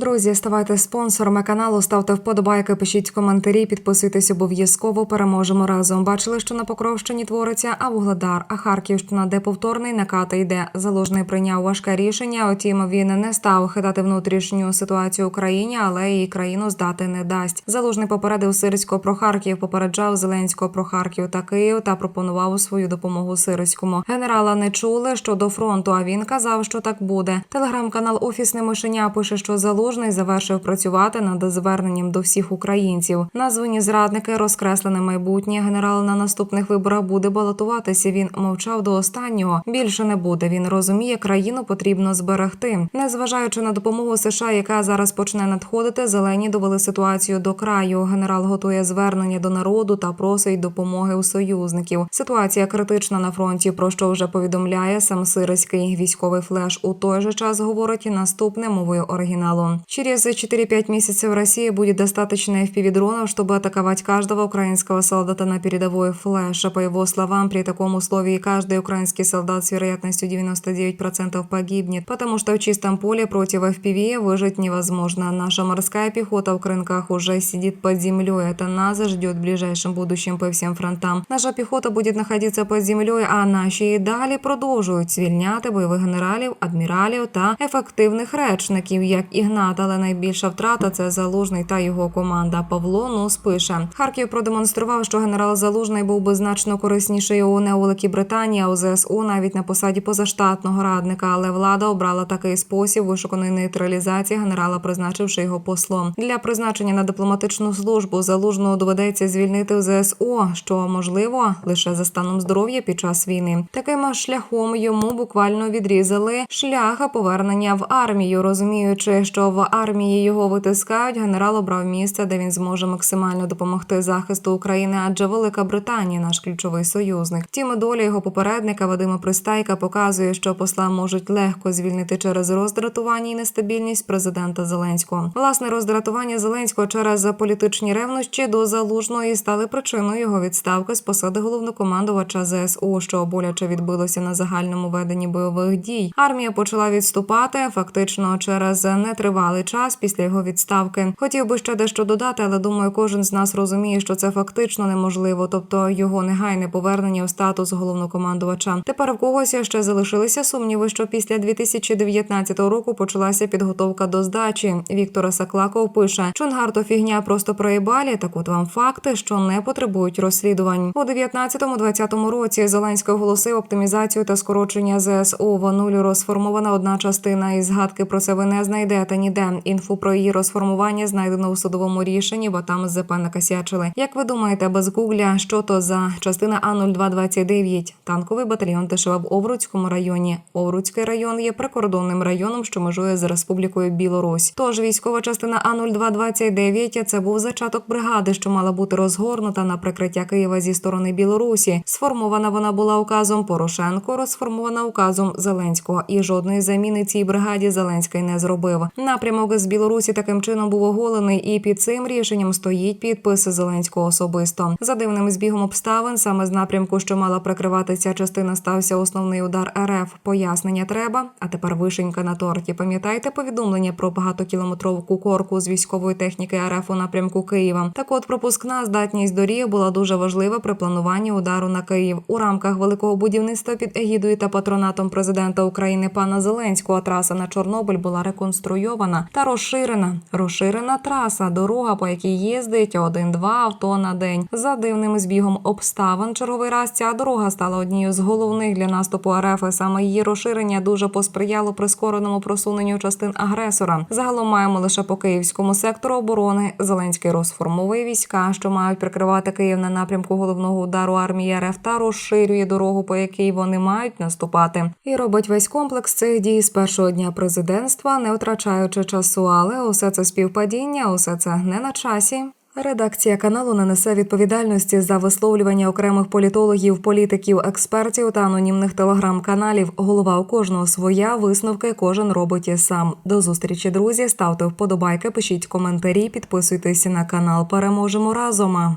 Друзі, ставайте спонсорами каналу, ставте вподобайки, пишіть коментарі, підписуйтесь обов'язково. Переможемо разом. Бачили, що на Покровщині твориться, а Вугледар, а Харківщина, де повторний накат йде. Залужний прийняв важке рішення. Утім, він не став хитати внутрішню ситуацію Україні, але і країну здати не дасть. Залужний попередив Сирського про Харків, попереджав Зеленського про Харків та Київ та пропонував свою допомогу Сирському. Генерала не чули щодо фронту. А він казав, що так буде. Телеграм-канал Офісне мишеня пише, що Залужний завершив працювати над зверненням до всіх українців. Названі зрадники розкреслене майбутнє. Генерал на наступних виборах буде балотуватися. Він мовчав до останнього. Більше не буде. Він розуміє, країну потрібно зберегти. Незважаючи на допомогу США, яка зараз почне надходити, зелені довели ситуацію до краю. Генерал готує звернення до народу та просить допомоги у союзників. Ситуація критична на фронті. Про що вже повідомляє сам сирський військовий флеш. У той же час говорить наступне мовою оригіналу. Через 4-5 месяцев России будет достаточно FPV-дронов, чтобы атаковать каждого украинского солдата на передовой флеша. По его словам, при таком условии каждый украинский солдат с вероятностью 99% погибнет, потому что в чистом поле против FPV выжить невозможно. Наша морская пехота в крынках уже сидит под землей. Это нас ждет в ближайшем будущем по всем фронтам. Наша пехота будет находиться под землей, а наші і далі продовжують звільняти бойових генералів, адміралів та ефективних речників, як Ігнат. Але найбільша втрата це залужний та його команда. Павло Нус пише: Харків продемонстрував, що генерал Залужний був би значно корисніший у Великій Британії, а у ЗСУ навіть на посаді позаштатного радника. Але влада обрала такий спосіб вишуканої нейтралізації генерала, призначивши його послом. Для призначення на дипломатичну службу залужного доведеться звільнити в ЗСУ, що можливо лише за станом здоров'я під час війни. Таким шляхом йому буквально відрізали шляха повернення в армію, розуміючи, що в армії його витискають. Генерал обрав місце, де він зможе максимально допомогти захисту України, адже Велика Британія наш ключовий союзник. Втім, доля його попередника Вадима Пристайка показує, що посла можуть легко звільнити через роздратування і нестабільність президента Зеленського. Власне роздратування Зеленського через політичні ревнощі до залужної стали причиною його відставки з посади головнокомандувача ЗСУ, що боляче відбилося на загальному веденні бойових дій. Армія почала відступати фактично через нетривалий час після його відставки. Хотів би ще дещо додати, але думаю, кожен з нас розуміє, що це фактично неможливо, тобто його негайне повернення в статус головнокомандувача. Тепер в когось ще залишилися сумніви, що після 2019 року почалася підготовка до здачі. Віктор Саклаков пише: Чонгар фігня просто проїбалі. Так от вам факти, що не потребують розслідувань у 19-20 році. Зеленський оголосив оптимізацію та скорочення ЗСУ. В нуль розформована одна частина і згадки про це ви не знайдете ніде. Інфу про її розформування знайдено у судовому рішенні, бо там ЗП накосячили. Як ви думаєте, без гугля, що то за частина А 0229 танковий батальйон ТШВ в Овруцькому районі. Овруцький район є прикордонним районом, що межує з Республікою Білорусь. Тож військова частина А 0229 – це був зачаток бригади, що мала бути розгорнута на прикриття Києва зі сторони Білорусі. Сформована вона була указом Порошенко, розформована указом Зеленського. І жодної заміни цій бригаді Зеленський не зробив. Напрямок з Білорусі таким чином був оголений, і під цим рішенням стоїть підпис Зеленського особисто. За дивним збігом обставин, саме з напрямку, що мала прикривати ця частина, стався основний удар РФ. Пояснення треба. А тепер вишенька на торті. Пам'ятаєте повідомлення про багатокілометрову кукорку з військової техніки РФ у напрямку Києва? Так, от пропускна здатність доріг була дуже важлива при плануванні удару на Київ у рамках великого будівництва під егідою та патронатом президента України пана Зеленського. Траса на Чорнобиль була реконструйована та розширена. Розширена траса, дорога, по якій їздить один-два авто на день. За дивним збігом обставин черговий раз ця дорога стала однією з головних для наступу РФ. Саме її розширення дуже посприяло прискореному просуненню частин агресора. Загалом маємо лише по київському сектору оборони. Зеленський розформовує війська, що мають прикривати Київ на напрямку головного удару армії РФ та розширює дорогу, по якій вони мають наступати, і робить весь комплекс цих дій з першого дня президентства, не втрачаючи часу. Але усе це співпадіння, усе це не на часі. Редакція каналу не несе відповідальності за висловлювання окремих політологів, політиків, експертів та анонімних телеграм-каналів. Голова у кожного своя висновки кожен робить і сам. До зустрічі, друзі. Ставте вподобайки, пишіть коментарі, підписуйтесь на канал. Переможемо разом.